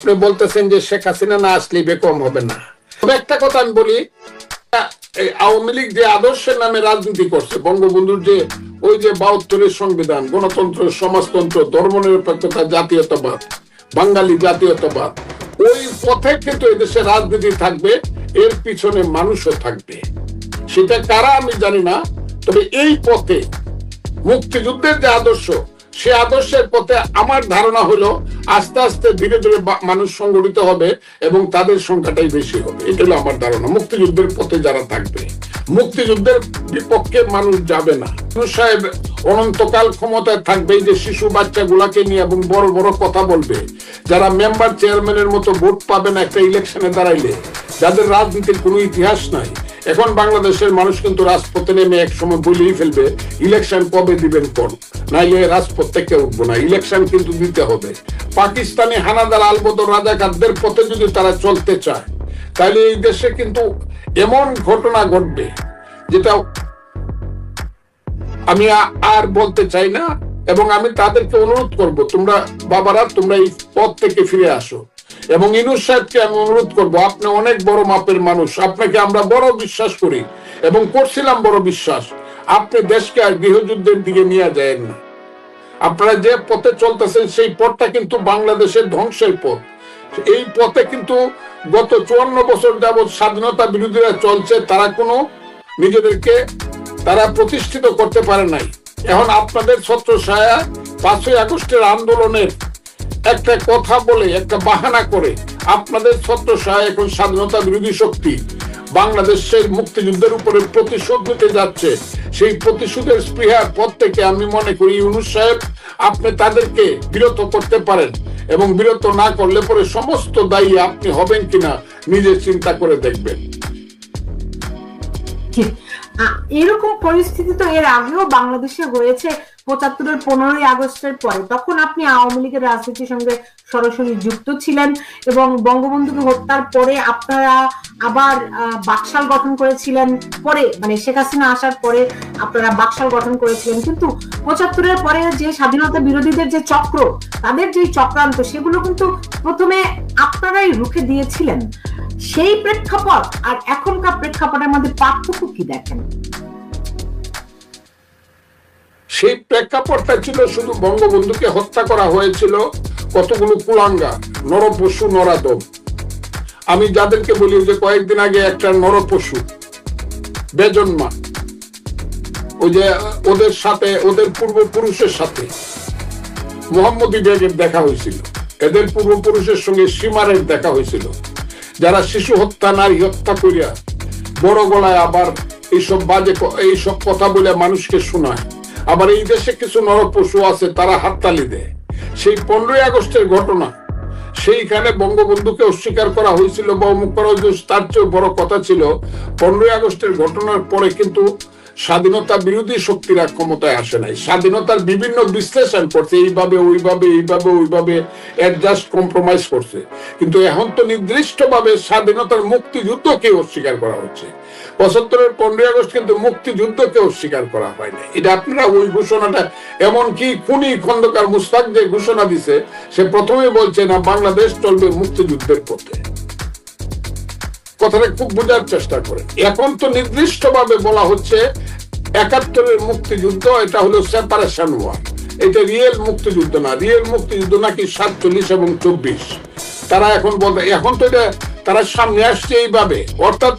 আপনি বলতেছেন যে শেখ হাসিনা না আসলে বেকম হবে না। তবে একটা কথা আমি বলি আওয়ামী লীগ যে আদর্শের নামে রাজনীতি করছে, বঙ্গবন্ধুর যে ওই যে বাহাত্তরের সংবিধান, গণতন্ত্র, সমাজতন্ত্র, ধর্মনিরপেক্ষতা, জাতীয়তাবাদ, বাঙালি জাতীয়তাবাদ, ওই পথে কিন্তু এদেশে রাজনীতি থাকবে, এর পিছনে মানুষও থাকবে। সেটা কারা আমি জানি না, তবে এই পথে মুক্তিযুদ্ধের যে আদর্শ সে আদর্শের পথে আমার ধারণা হলো আস্তে আস্তে ধীরে ধীরে মানুষ সংগঠিত হবে এবং তাদের সংখ্যাটাই বেশি হবে। এটা হলো আমার ধারণা। মুক্তিযুদ্ধের পথে যারা থাকবে, মুক্তিযুদ্ধের বিপক্ষে মানুষ যাবে না। সাহেব অনন্তকাল ক্ষমতায় থাকবে যে শিশু বাচ্চাগুলাকে নিয়ে এবং বড় বড় কথা বলবে, যারা মেম্বার চেয়ারম্যানের মতো ভোট পাবে না একটা ইলেকশনে দাঁড়াইলে, যাদের রাজনীতির কোনো ইতিহাস নাই এখন বাংলাদেশের মানুষ কিন্তু রাজপথে নেমে এক সময় বলেই ফেলবে, ইলেকশন কবে দিবেন কোন? নাইলে রাজপথ থেকে উঠবো না, ইলেকশন কিন্তু দিতে হবে। পাকিস্তানি হানাদার আলবদর রাজাকারদের পথে যদি তারা চলতে চায়, তাহলে এই দেশে কিন্তু এমন ঘটনা ঘটবে, যেটা আমি আর বলতে চাই না, এবং আমি তাদেরকে অনুরোধ করব, তোমরা বাবারা, তোমরা এই পথ থেকে ফিরে আসো। এবং ইনুস সাহেবকে আমি অনুরোধ করব, আপনি অনেক বড় মাপের মানুষ, আপনাকে আমরা বড় বিশ্বাস করি এবং করছিলাম বড় বিশ্বাস। আপনি দেশকে আর গৃহযুদ্ধের দিকে নিয়ে যায় না। আপনারা যে পথে চলতেছেন, সেই পথটা কিন্তু বাংলাদেশের ধ্বংসের পথ। এই পথে কিন্তু গত চুয়ান্ন বছর যাবৎ স্বাধীনতা বিরোধীরা চলছে, তারা কোনো নিজেদেরকে তারা প্রতিষ্ঠিত করতে পারে নাই। এখন আপনাদের ছত্র ছায়া পাঁচই আগস্টের আন্দোলনের একটা কথা বলে, একটা বাহানা করে আপনাদের ছত্র এখন স্বাধীনতা বিরোধী শক্তি বাংলাদেশের মুক্তিযুদ্ধের উপরে প্রতিশোধ নিতে যাচ্ছে। সেই প্রতিশোধের স্পৃহার পর থেকে আমি মনে করি ইউনুস সাহেব, আপনি তাদেরকে বিরত করতে পারেন এবং বিরত না করলে পরে সমস্ত দায়ী আপনি হবেন কিনা নিজে চিন্তা করে দেখবেন। এরকম পরিস্থিতি তো এর আগেও বাংলাদেশে হয়েছে। পঁচাত্তরের পনেরোই আগস্টের পরে তখন আপনি আওয়ামী লীগের রাজনীতির সঙ্গে সরাসরি যুক্ত ছিলেন এবং বঙ্গবন্ধুকে হত্যার পরে আপনারা আবার বাকশাল গঠন করেছিলেন পরে মানে শেখ হাসিনা আসার পরে আপনারা বাকশাল গঠন করেছিলেন। কিন্তু পঁচাত্তরের পরে যে স্বাধীনতা বিরোধীদের যে চক্র, তাদের যে চক্রান্ত, সেগুলো কিন্তু প্রথমে আপনারাই রুখে দিয়েছিলেন। সেই প্রেক্ষাপট আর এখনকার প্রেক্ষাপটের মধ্যে পার্থক্য কি দেখেন? সেই প্রেক্ষাপটটা ছিল শুধু বঙ্গবন্ধুকে হত্যা করা হয়েছিল কতগুলো কুলাঙ্গা, নরপশু নরাদম আমি যাদেরকে বলি যে কয়েকদিন আগে একটা নরপশু, বেজন্মা। ওই যে ওদের সাথে, ওদের পূর্বপুরুষের সাথে মোহাম্মদী বেগের দেখা হয়েছিল। এদের পূর্বপুরুষের সঙ্গে সীমারের দেখা হয়েছিল। যারা শিশু হত্যা, নারী হত্যা করিয়া বড় গলায় আবার এইসব বাজে এইসব কথা বলে মানুষকে শোনায়। আবার এই দেশে কিছু নরপশু আছে, তারা হাততালি দেয়। সেই পনেরোই আগস্টের ঘটনা, সেইখানে বঙ্গবন্ধুকে অস্বীকার করা হয়েছিল বা অমুক করা তার চেয়ে বড় কথা ছিল, পনেরোই আগস্টের ঘটনার পরে কিন্তু স্বাধীনতা বিরোধী শক্তিরা ক্ষমতায় আসে নাই। স্বাধীনতার বিভিন্ন বিশ্লেষণ করছে, এইভাবে, ওইভাবে এইভাবে, ওইভাবে অ্যাডজাস্ট কম্প্রোমাইজ করছে। কিন্তু এখন তো নির্দিষ্টভাবে স্বাধীনতার মুক্তিযুদ্ধকে অস্বীকার করা হচ্ছে। পঁচাত্তরের পনেরোই আগস্ট কিন্তু মুক্তিযুদ্ধ মুক্তিযুদ্ধকে অস্বীকার করা হয় না এটা আপনারা ওই ঘোষণাটা এমনকি খুনি খন্দকার মুস্তাক যে ঘোষণা দিছে, সে প্রথমে বলছে, না, বাংলাদেশ চলবে মুক্তিযুদ্ধের পথে। কথাটা খুব বোঝার চেষ্টা করে এখন তো নির্দিষ্টভাবে বলা হচ্ছে, একাত্তরের মুক্তিযুদ্ধ, এটা হলো সেপারেশন ওয়ার এটা রিয়েল মুক্তিযুদ্ধ না। রিয়েল মুক্তিযুদ্ধ নাকি সাতচল্লিশ এবং চব্বিশ। তারা এখন বলতে, এখন তো এটা, তারা সামনে আসছে এইভাবে। অর্থাৎ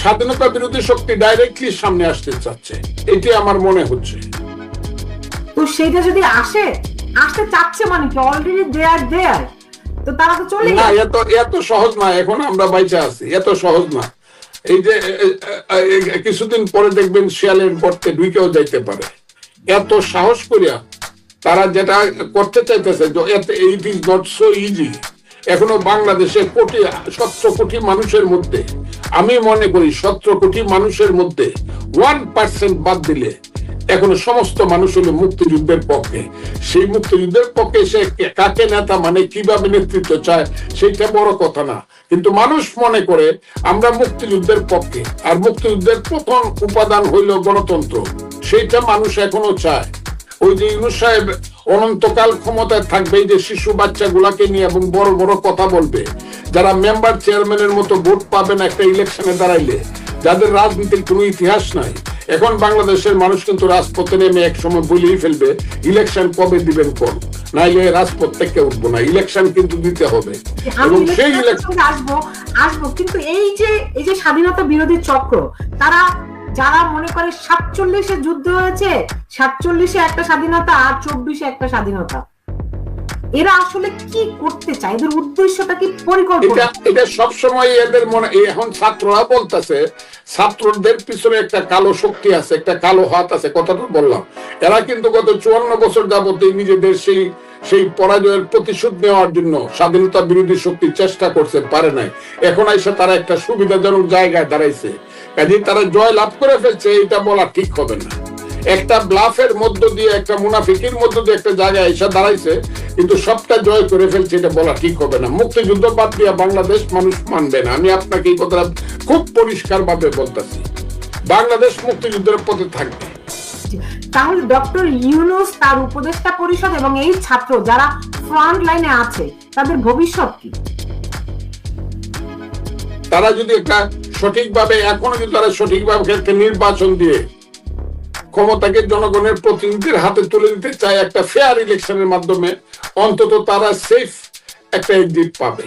স্বাধীনতা বিরোধী শক্তি ডাইরেক্টলি সামনে আসতে চাচ্ছে। এটি আমার মনে হচ্ছে। তো সেইটা যদি আসে আসতে চাচ্ছে মানে কি? অলরেডি দেয়ার দেয়ার তো তারা তো চলে না এত এত সহজ না এখন আমরা বাইচে আছি। এত সহজ না। এই যে কিছুদিন পরে দেখবেন শিয়ালের গর্তে ঢুকেও যাইতে পারে। এত সাহস করিয়া তারা যেটা করতে চাইতেছে it is not so easy এখনও বাংলাদেশে কোটি সতেরো কোটি মানুষের মধ্যে আমি মনে করি সতেরো কোটি মানুষের মধ্যে ওয়ান পার্সেন্ট বাদ দিলে এখনও সমস্ত মানুষ হলো মুক্তিযুদ্ধের পক্ষে। সেই মুক্তিযুদ্ধের পক্ষে সে কাকে নেতা মানে কীভাবে নেতৃত্ব চায়, সেইটা বড় কথা না। কিন্তু মানুষ মনে করে আমরা মুক্তিযুদ্ধের পক্ষে, আর মুক্তিযুদ্ধের প্রথম উপাদান হইল গণতন্ত্র। সেইটা মানুষ এখনও চায়। ওই যে ইউনুস সাহেব অনন্তকাল ক্ষমতায় থাকবে এই যে শিশু বাচ্চাগুলাকে নিয়ে এবং বড় বড় কথা বলবে। যারা মেম্বার চেয়ারম্যানের মতো ভোট পাবেন একটা ইলেকশনে দাঁড়াইলে যাদের রাজনীতির কোনো ইতিহাস নাই এখন বাংলাদেশের মানুষ কিন্তু রাজপথে নেমে এক সময় বলেই ফেলবে ইলেকশন কবে দিবেন কোন? নাইলে রাজপথ থেকে উঠবো না ইলেকশন কিন্তু দিতে হবে। এবং সেই ইলেকশন আসব আসব। কিন্তু এই যে এই যে স্বাধীনতা বিরোধী চক্র তারা যারা মনে করে সাতচল্লিশে যুদ্ধ হয়েছে, সাতচল্লিশে একটা স্বাধীনতা আর চব্বিশে একটা স্বাধীনতা। এরা আসলে কি করতে চায়? এদের উদ্দেশ্যটা কি পরিকল্পনা? এটা সবসময় এদের মনে এখন ছাত্ররা বলতেছে, ছাত্রদের পিছনে একটা কালো শক্তি আছে, একটা কালো হাত আছে, কথাটা বললাম। এরা কিন্তু গত চুয়ান্ন বছর যাবতীয় নিজেদের সেই সেই পরাজয়ের প্রতিশোধ নেওয়ার জন্য স্বাধীনতা বিরোধী শক্তি চেষ্টা করছে, পারে নাই। এখন এসে তারা একটা সুবিধাজনক জায়গায় দাঁড়াইছে। কাজে তারা জয় লাভ করে ফেলছে এটা বলা ঠিক হবে না। একটা ব্লাফের মধ্য দিয়ে একটা মুনাফিকের মধ্য দিয়ে একটা জায়গায় এসে দাঁড়াইছে কিন্তু সবটা জয় করে ফেলছে এটা বলা ঠিক হবে না। মুক্তিযুদ্ধ বাদ দিয়ে বাংলাদেশ মানুষ মানবে না। আমি আপনাকে এই কথাটা খুব পরিষ্কার ভাবে বলতেছি। বাংলাদেশ মুক্তিযুদ্ধের পথে থাকবে। তাহলে ডক্টর ইউনুস তার উপদেষ্টা পরিষদ এবং এই ছাত্র যারা ফ্রন্ট লাইনে আছে তাদের ভবিষ্যৎ কি? তারা যদি একটা সঠিকভাবে, এখনও যদি তারা সঠিকভাবে একটা নির্বাচন দিয়ে ক্ষমতাকে জনগণের প্রতিনিধির হাতে তুলে দিতে চায় একটা ফেয়ার ইলেকশনের মাধ্যমে, অন্তত তারা সেফ একটা এক্সিট পাবে।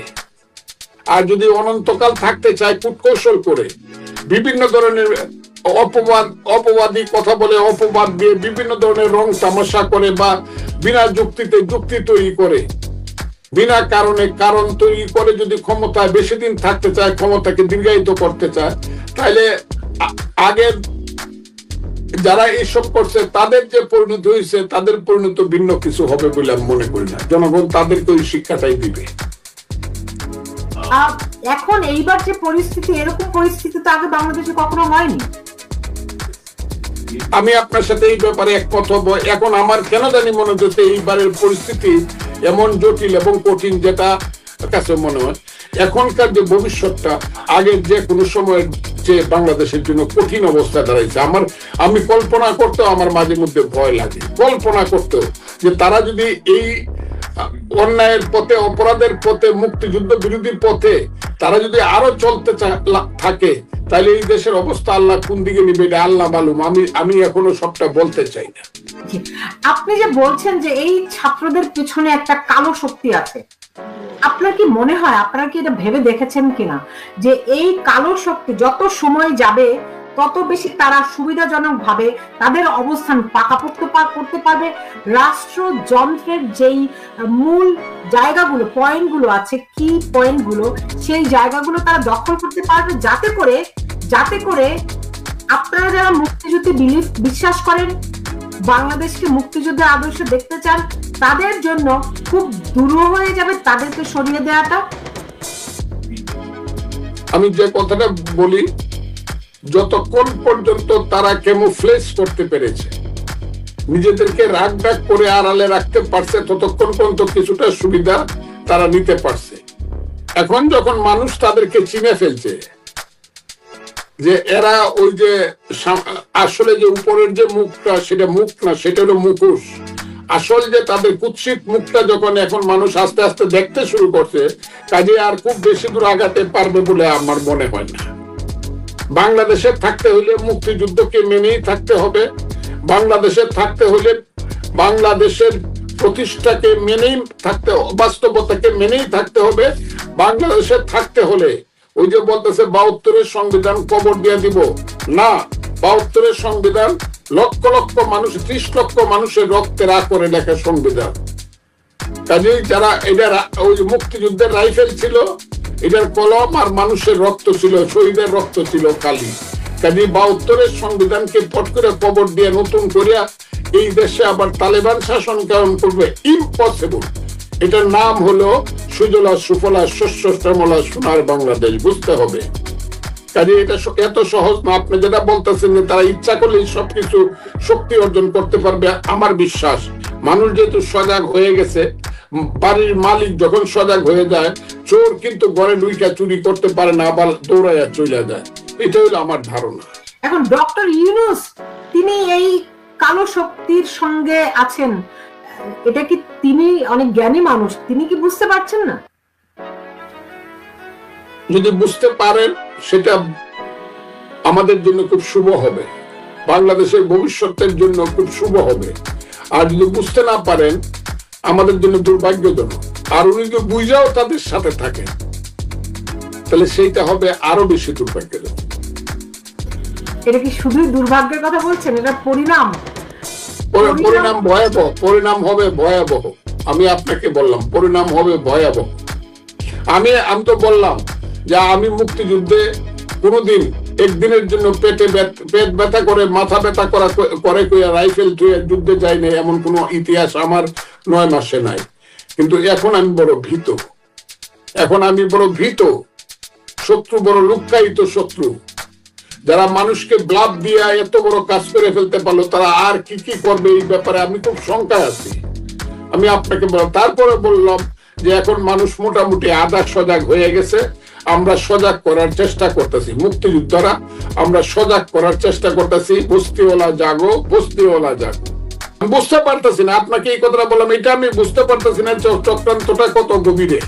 আর যদি অনন্তকাল থাকতে চায় কূটকৌশল করে, বিভিন্ন ধরনের অপবাদ, অপবাদী কথা বলে অপবাদ দিয়ে বিভিন্ন ধরনের রং তামাশা করে বা বিনা যুক্তিতে যুক্তি তৈরি করে বিনা কারণে, কারণ তৈরি করে যদি ক্ষমতায় বেশি দিন থাকতে চায়, ক্ষমতাকে দীর্ঘায়িত করতে চায় তাহলে আগের যারা এইসব করছে, তাদের যে পরিণত হয়েছে তাদের পরিণত ভিন্ন কিছু হবে বলে আমি মনে করি না। জনগণ তাদেরকে ওই শিক্ষাটাই দিবে। এখন এইবার যে পরিস্থিতি, এরকম পরিস্থিতি তো আগে বাংলাদেশে কখনো হয়নি। আমি আপনার সাথে এই ব্যাপারে একমত হব। এখন আমার কেন জানি মনে হচ্ছে এইবারের পরিস্থিতি এমন জটিল এবং কঠিন যেটা কাছে মনে হয়। এখনকার যে ভবিষ্যৎটা, আগের যে কোনো সময়ের যে বাংলাদেশের জন্য কঠিন অবস্থা দাঁড়াইছে, আমার, আমি কল্পনা করতেও আমার মাঝে মধ্যে ভয় লাগে। কল্পনা করতেও যে তারা যদি এই অন্যায়ের পথে, অপরাধের পথে, মুক্তিযুদ্ধ বিরোধী পথে তারা যদি আরও চলতে থাকে তাহলে এই দেশের অবস্থা আল্লাহ কোন দিকে নিবে এটা আল্লাহ মালুম। আমি আমি এখনও সবটা বলতে চাই না। আপনি যে বলছেন যে এই ছাত্রদের পিছনে একটা কালো শক্তি আছে, আপনার কি মনে হয়, আপনারা কি এটা ভেবে দেখেছেন কিনা? যে এই কালো শক্তি যত সময় যাবে তত বেশি তারা সুবিধাজনক ভাবে তাদের অবস্থান পাকাপোক্ত করতে পারবে রাষ্ট্রযন্ত্রের যেই মূল জায়গাগুলো, পয়েন্টগুলো আছে, কি পয়েন্টগুলো, সেই জায়গাগুলো তারা দখল করতে পারবে, যাতে করে যাতে করে আপনারা যারা মুক্তিযুদ্ধে বিলিভ বিশ্বাস করেন, বাংলাদেশকে মুক্তিযুদ্ধের আদর্শ দেখতে চান, তাদের জন্য খুব দূর হয়ে যাবে তাদেরকে সরিয়ে দেওয়াটা। আমি যে কথাটা বলি যতক্ষণ পর্যন্ত তারা কেমোফ্লেস করতে পেরেছে। নিজেদেরকে রাগ ডাক করে আড়ালে রাখতে পারছে, ততক্ষণ পর্যন্ত কিছুটা সুবিধা তারা নিতে পারছে। এখন যখন মানুষ তাদেরকে চিনে ফেলছে যে এরা ওই যে আসলে যে উপরের যে মুখটা, সেটা মুখ না, সেটা হলো মুখোশ। আসল যে তাদের কুৎসিত মুখটা যখন এখন মানুষ আস্তে আস্তে দেখতে শুরু করছে, কাজে আর খুব বেশি দূর আগাতে পারবে বলে আমার মনে হয় না। বাংলাদেশে থাকতে হলে মুক্তিযুদ্ধকে মেনেই থাকতে হবে। বাংলাদেশে থাকতে হলে বাংলাদেশের প্রতিষ্ঠাকে মেনেই থাকতে বাস্তবতাকে মেনেই থাকতে হবে। বাংলাদেশে থাকতে হলে ওই যে বলতেছে বাহাত্তরের সংবিধান কবর দিয়ে দিব। না, বাহাত্তরের সংবিধান লক্ষ লক্ষ মানুষ, ত্রিশ লক্ষ মানুষের রক্তে রা করে লেখা সংবিধান। কাজেই যারা এটা ওই মুক্তিযুদ্ধের রাইফেল ছিল এটার কলম আর মানুষের রক্ত ছিল, শহীদের রক্ত ছিল কালি কাজে বাহাত্তরের সংবিধানকে পট করে কবর দিয়ে নতুন করিয়া এই দেশে আবার তালেবান শাসন কায়ন করবে। ইম্পসিবল এটার নাম হলো সুজলা সুফলা শস্য শ্যামলা সোনার বাংলাদেশ, বুঝতে হবে। কাজে, এটা এত সহজ না, আপনি যেটা বলতেছেন যে তারা ইচ্ছা করলেই সবকিছু শক্তি অর্জন করতে পারবে, আমার বিশ্বাস। মানুষ যেহেতু সজাগ হয়ে গেছে বাড়ির মালিক যখন সজাগ হয়ে যায় চোর কিন্তু ঘরে ঢুইকা চুরি করতে পারে না আবার দৌড়াইয়া চলে যায়। এটা হলো আমার ধারণা। এখন ডক্টর ইউনুস তিনি এই কালো শক্তির সঙ্গে আছেন। এটা কি তিনি অনেক জ্ঞানী মানুষ? তিনি কি বুঝতে পারছেন না? যদি বুঝতে পারেন সেটা আমাদের জন্য খুব শুভ হবে। বাংলাদেশের ভবিষ্যতের জন্য খুব শুভ হবে। আর যদি বুঝতে না পারেন আমাদের জন্য দুর্ভাগ্যজনক। আর উনি যদি বুঝাও তাদের সাথে থাকেন। তাহলে সেইটা হবে আরও বেশি দুর্ভাগ্যজনক। এটা কি শুধুই দুর্ভাগ্যের কথা বলছেন? এটা পরিণাম। পরিণাম ভয়াবহ। পরিণাম হবে ভয়াবহ। আমি আপনাকে বললাম পরিণাম হবে ভয়াবহ। আমি আমি তো বললাম যে আমি মুক্তিযুদ্ধে কোনোদিন একদিনের জন্য পেটে পেট ব্যথা করে মাথা ব্যথা করা করে রাইফেল ধুয়ে যুদ্ধে যায়নি এমন কোনো ইতিহাস আমার নয় মাসে নাই। কিন্তু এখন আমি বড় ভীত। এখন আমি বড় ভীত। শত্রু বড় লুক্কায়িত শত্রু। যারা মানুষকে ব্লাব দিয়ে এত বড় কাজ করে ফেলতে পারল, তারা আর কি কি করবে এই ব্যাপারে আমি খুব শঙ্কায় আছি। আমি আপনাকে তারপরে বললাম যে এখন মানুষ মোটামুটি আধা সজাগ হয়ে গেছে। আমরা সজাগ করার চেষ্টা করতেছি। মুক্তিযোদ্ধারা, আমরা সজাগ করার চেষ্টা করতেছি। বস্তিওয়ালা জাগো বস্তিওয়ালা জাগো। বুঝতে পারতেছি না, আপনাকে এই কথাটা বললাম, এটা আমি বুঝতে পারতেছি না চক্রান্তটা কত গভীরে।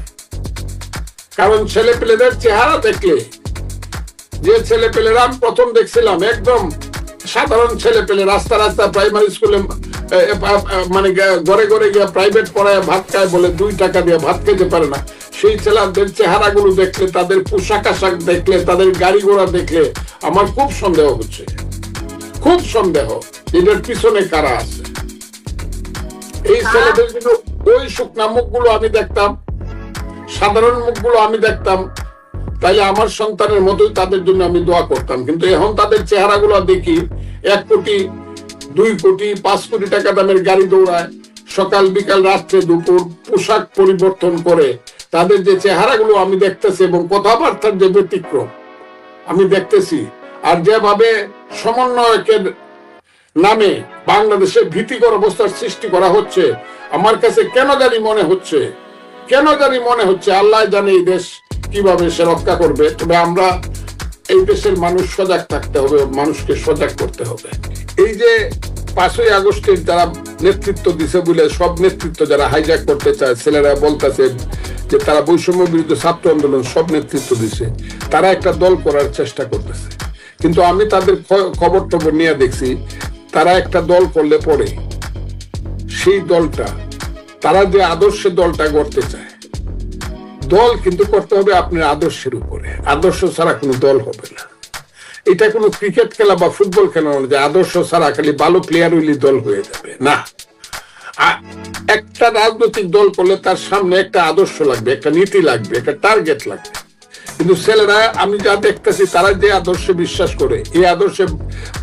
কারণ ছেলে পেলেদের চেহারা দেখলে, যে ছেলে পেলেরা আমি প্রথম দেখছিলাম, একদম সাধারণ ছেলে পেলে রাস্তা রাস্তা প্রাইমারি স্কুলে মানে ঘরে ঘরে গিয়ে প্রাইভেট পড়ায় ভাত খায় বলে দুই টাকা দিয়ে ভাত খেতে পারে না। সেই ছেলেদের চেহারাগুলো দেখলে, তাদের পোশাক আশাক দেখলে, তাদের গাড়ি ঘোড়া দেখলে আমার খুব সন্দেহ হচ্ছে। খুব সন্দেহ এটার পিছনে কারা আছে? এই ছেলেদের জন্য ওই শুকনা মুখগুলো আমি দেখতাম সাধারণ মুখগুলো আমি দেখতাম। তাইলে আমার সন্তানের মতোই তাদের জন্য আমি দোয়া করতাম। কিন্তু এখন তাদের চেহারাগুলো দেখি এক কোটি দুই কোটি পাঁচ কোটি টাকা দামের গাড়ি দৌড়ায় সকাল বিকাল রাত্রে দুপুর পোশাক পরিবর্তন করে তাদের যে চেহারাগুলো আমি দেখতেছি এবং কথাবার্তার যে ব্যতিক্রম আমি দেখতেছি আর যেভাবে সমন্বয়কের নামে বাংলাদেশে ভীতিকর অবস্থার সৃষ্টি করা হচ্ছে। আমার কাছে কেন জানি মনে হচ্ছে, কেন জানি মনে হচ্ছে আল্লাহ জানে এই দেশ কীভাবে সে রক্ষা করবে, তবে আমরা এই দেশের মানুষ সজাগ থাকতে হবে, মানুষকে সজাগ করতে হবে। এই যে পাঁচই আগস্টের যারা নেতৃত্ব দিছে বলে সব নেতৃত্ব যারা হাইজ্যাক করতে চায়, ছেলেরা বলতেছে যে তারা বৈষম্য বিরুদ্ধে ছাত্র আন্দোলন সব নেতৃত্ব দিছে, তারা একটা দল করার চেষ্টা করতেছে। কিন্তু আমি তাদের খবর টবর নিয়ে দেখছি তারা একটা দল করলে পরে সেই দলটা, তারা যে আদর্শের দলটা গড়তে চায়, দল কিন্তু করতে হবে আপনার আদর্শের উপরে। আদর্শ ছাড়া কোনো দল হবে না। এটা কোনো ক্রিকেট খেলা বা ফুটবল খেলা যে আদর্শ ছাড়া খালি ভালো প্লেয়ার হইলে দল হয়ে যাবে। না। একটা রাজনৈতিক দল করলে তার সামনে একটা আদর্শ লাগবে, একটা নীতি লাগবে, একটা টার্গেট লাগবে। কিন্তু ছেলেরা আমি যা দেখতেছি তারা যে আদর্শে বিশ্বাস করে এই আদর্শে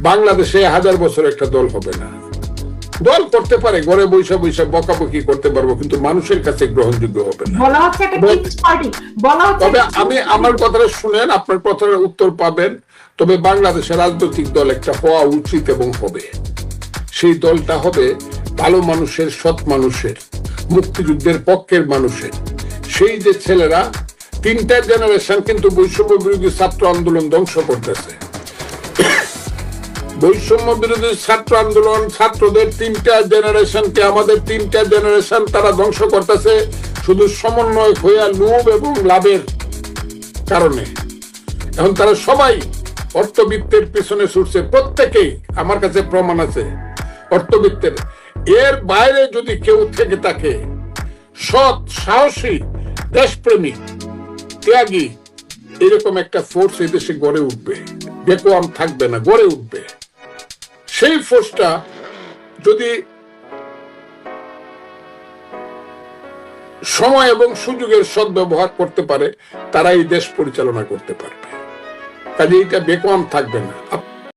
বাংলাদেশে হাজার বছর একটা দল হবে না। দল করতে পারে ঘরে বৈশা বৈশা বকাবকি করতে পারব কিন্তু মানুষের কাছে গ্রহণযোগ্য হবে না। তবে আমি আমার কথাটা শুনেন আপনার কথার উত্তর পাবেন তবে বাংলাদেশের রাজনৈতিক দল একটা হওয়া উচিত এবং হবে। সেই দলটা হবে ভালো মানুষের সৎ মানুষের মুক্তিযুদ্ধের পক্ষের মানুষের। সেই যে ছেলেরা তিনটা জেনারেশন কিন্তু বৈষম্য বিরোধী ছাত্র আন্দোলন ধ্বংস করতেছে। বৈষম্য বিরোধী ছাত্র আন্দোলন ছাত্রদের তিনটা জেনারেশনকে আমাদের তিনটা জেনারেশন তারা ধ্বংস করতেছে শুধু সমন্বয় হইয়া লোভ এবং লাভের কারণে। এখন তারা সবাই অর্থবিত্তের পিছনে ছুটছে, প্রত্যেকেই আমার কাছে প্রমাণ আছে অর্থবিত্তের। এর বাইরে যদি কেউ থেকে থাকে, সৎ, সাহসী দেশপ্রেমিক ত্যাগী, এরকম একটা ফোর্স এই দেশে গড়ে উঠবে। বেকোয়াম থাকবে না, গড়ে উঠবে। সেই ফোর্সটা যদি সময় এবং সুযোগের সদ্ব্যবহার করতে পারে, তারা এই দেশ পরিচালনা করতে পারবে। কাজে এটা বেকোয়াম থাকবে না।